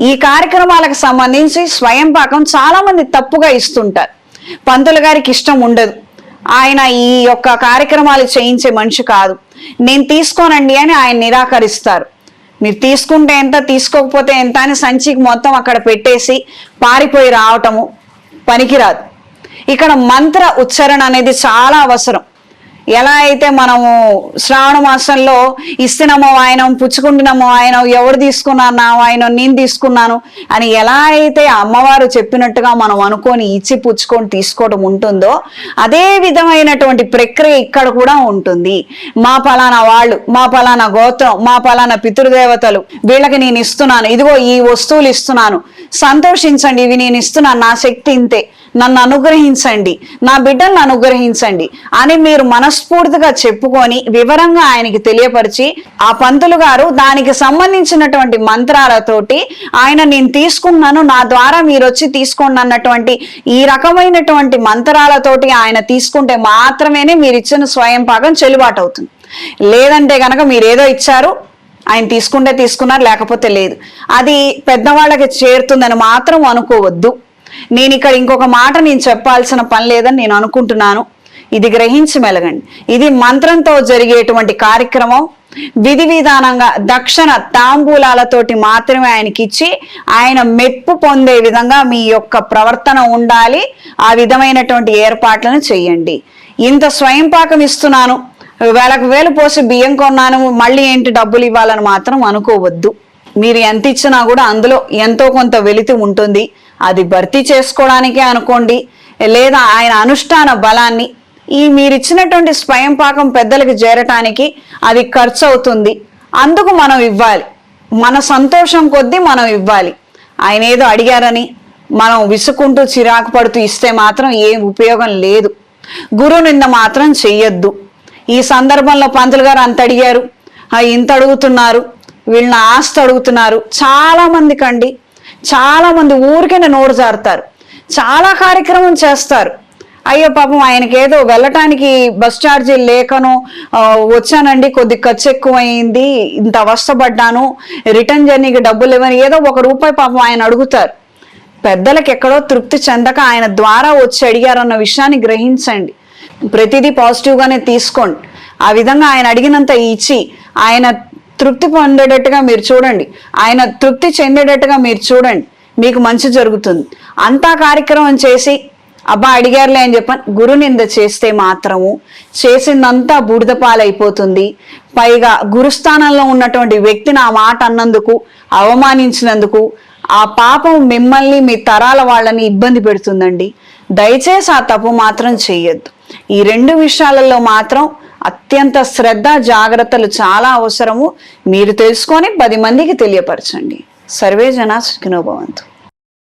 ఈ కార్యక్రమాలకు సంబంధించి స్వయం పాకం చాలామంది తప్పుగా ఇస్తుంటారు. పంతులు గారికి ఇష్టం ఉండదు. ఆయన ఈ యొక్క కార్యక్రమాలు చేయించే మనిషి కాదు. నేను తీసుకోనండి అని ఆయన నిరాకరిస్తారు. మీరు తీసుకుంటే ఎంత తీసుకోకపోతే ఎంత అని సంచికి మొత్తం అక్కడ పెట్టేసి పారిపోయి రావటము పనికిరాదు. ఇక్కడ మంత్ర ఉచ్చారణ అనేది చాలా అవసరం. ఎలా అయితే మనము శ్రావణ మాసంలో ఇస్తున్నామో ఆయన పుచ్చుకుంటున్నామో ఆయన ఎవరు తీసుకున్నాను నా ఆయన నేను తీసుకున్నాను అని ఎలా అయితే అమ్మవారు చెప్పినట్టుగా మనం అనుకొని ఇచ్చి పుచ్చుకొని తీసుకోవడం ఉంటుందో అదే విధమైనటువంటి ప్రక్రియ ఇక్కడ కూడా ఉంటుంది. మా పలానా వాళ్ళు మా పలానా గోత్రం మా పలానా పితృదేవతలు వీళ్ళకి నేను ఇస్తున్నాను ఇదిగో ఈ వస్తువులు ఇస్తున్నాను సంతోషించండి. ఇవి నేను ఇస్తున్నాను నా శక్తి ఇంతే. నన్ను అనుగ్రహించండి. నా బిడ్డలను అనుగ్రహించండి. అని మీరు మనస్ఫూర్తిగా చెప్పుకొని వివరంగా ఆయనకి తెలియపరిచి ఆ పంతులు గారు దానికి సంబంధించినటువంటి మంత్రాలతోటి ఆయన నేను తీసుకున్నాను నా ద్వారా మీరు వచ్చి తీసుకోండి అన్నటువంటి ఈ రకమైనటువంటి మంత్రాలతోటి ఆయన తీసుకుంటే మాత్రమేనే మీరు ఇచ్చిన స్వయం పాకం చెల్లుబాటు అవుతుంది. లేదంటే గనక మీరు ఏదో ఇచ్చారు ఆయన తీసుకుంటే తీసుకున్నారు లేకపోతే లేదు. అది పెద్దవాళ్ళకి చేరుతుందని మాత్రం అనుకోవద్దు. నేను ఇక్కడ ఇంకొక మాట నేను చెప్పాల్సిన పని లేదని నేను అనుకుంటున్నాను. ఇది గ్రహించి మెలగండి. ఇది మంత్రంతో జరిగేటువంటి కార్యక్రమం. విధి విధానంగా దక్షిణ తాంబూలాలతోటి మాత్రమే ఆయనకి ఇచ్చి ఆయన మెప్పు పొందే విధంగా మీ యొక్క ప్రవర్తన ఉండాలి. ఆ విధమైనటువంటి ఏర్పాట్లను చేయండి. ఇంత స్వయం పాకం ఇస్తున్నాను. వేలకు వేలు పోసి బియ్యం కొన్నాను మళ్ళీ ఏంటి డబ్బులు ఇవ్వాలని మాత్రం అనుకోవద్దు. మీరు ఎంత ఇచ్చినా కూడా అందులో ఎంతో కొంత వెలితి ఉంటుంది. అది భర్తీ చేసుకోవడానికే అనుకోండి. లేదా ఆయన అనుష్ఠాన బలాన్ని ఈ మీరు ఇచ్చినటువంటి స్వయం పాకం పెద్దలకు చేరటానికి అది ఖర్చు అవుతుంది. అందుకు మనం ఇవ్వాలి. మన సంతోషం కొద్దీ మనం ఇవ్వాలి. ఆయన ఏదో అడిగారని మనం విసుకుంటూ చిరాకు పడుతూ ఇస్తే మాత్రం ఏం ఉపయోగం లేదు. గురువు నింద మాత్రం చెయ్యొద్దు. ఈ సందర్భంలో పంతులు గారు అంత అడిగారు. ఇంత అడుగుతున్నారు. వీళ్ళని ఆస్తి అడుగుతున్నారు. చాలా కండి. చాలామంది ఊరికైనా నోరు జారుతారు. చాలా కార్యక్రమం చేస్తారు. అయ్యో పాపం ఆయనకి ఏదో వెళ్ళటానికి బస్ ఛార్జీలు లేకను వచ్చానండి కొద్ది ఖర్చు ఎక్కువైంది ఇంత అవస్థపడ్డాను రిటర్న్ జర్నీకి డబ్బులు ఇవ్వని ఏదో ఒక రూపాయి పాపం ఆయన అడుగుతారు. పెద్దలకు ఎక్కడో తృప్తి చెందక ఆయన ద్వారా వచ్చి అడిగారన్న విషయాన్ని గ్రహించండి. ప్రతిదీ పాజిటివ్గానే తీసుకోండి. ఆ విధంగా ఆయన అడిగినంత ఇచ్చి ఆయన తృప్తి పొందేటట్టుగా మీరు చూడండి. ఆయన తృప్తి చెందేటట్టుగా మీరు చూడండి. మీకు మంచి జరుగుతుంది. అంతా కార్యక్రమం చేసి అబ్బా అడిగారులే అని చెప్పని గురు నింద చేస్తే మాత్రము చేసిందంతా బూడిద పాలైపోతుంది. పైగా గురుస్థానంలో ఉన్నటువంటి వ్యక్తిని ఆ మాట అన్నందుకు అవమానించినందుకు ఆ పాపం మిమ్మల్ని మీ తరాల వాళ్ళని ఇబ్బంది పెడుతుందండి. దయచేసి ఆ తప్పు మాత్రం చెయ్యొద్దు ఈ రెండు విషయాలలో మాత్రం అత్యంత శ్రద్ధ జాగ్రత్తలు చాలా అవసరము. మీరు తెలుసుకొని పది మందికి తెలియపరచండి. సర్వే జనా సుఖినోభవంతు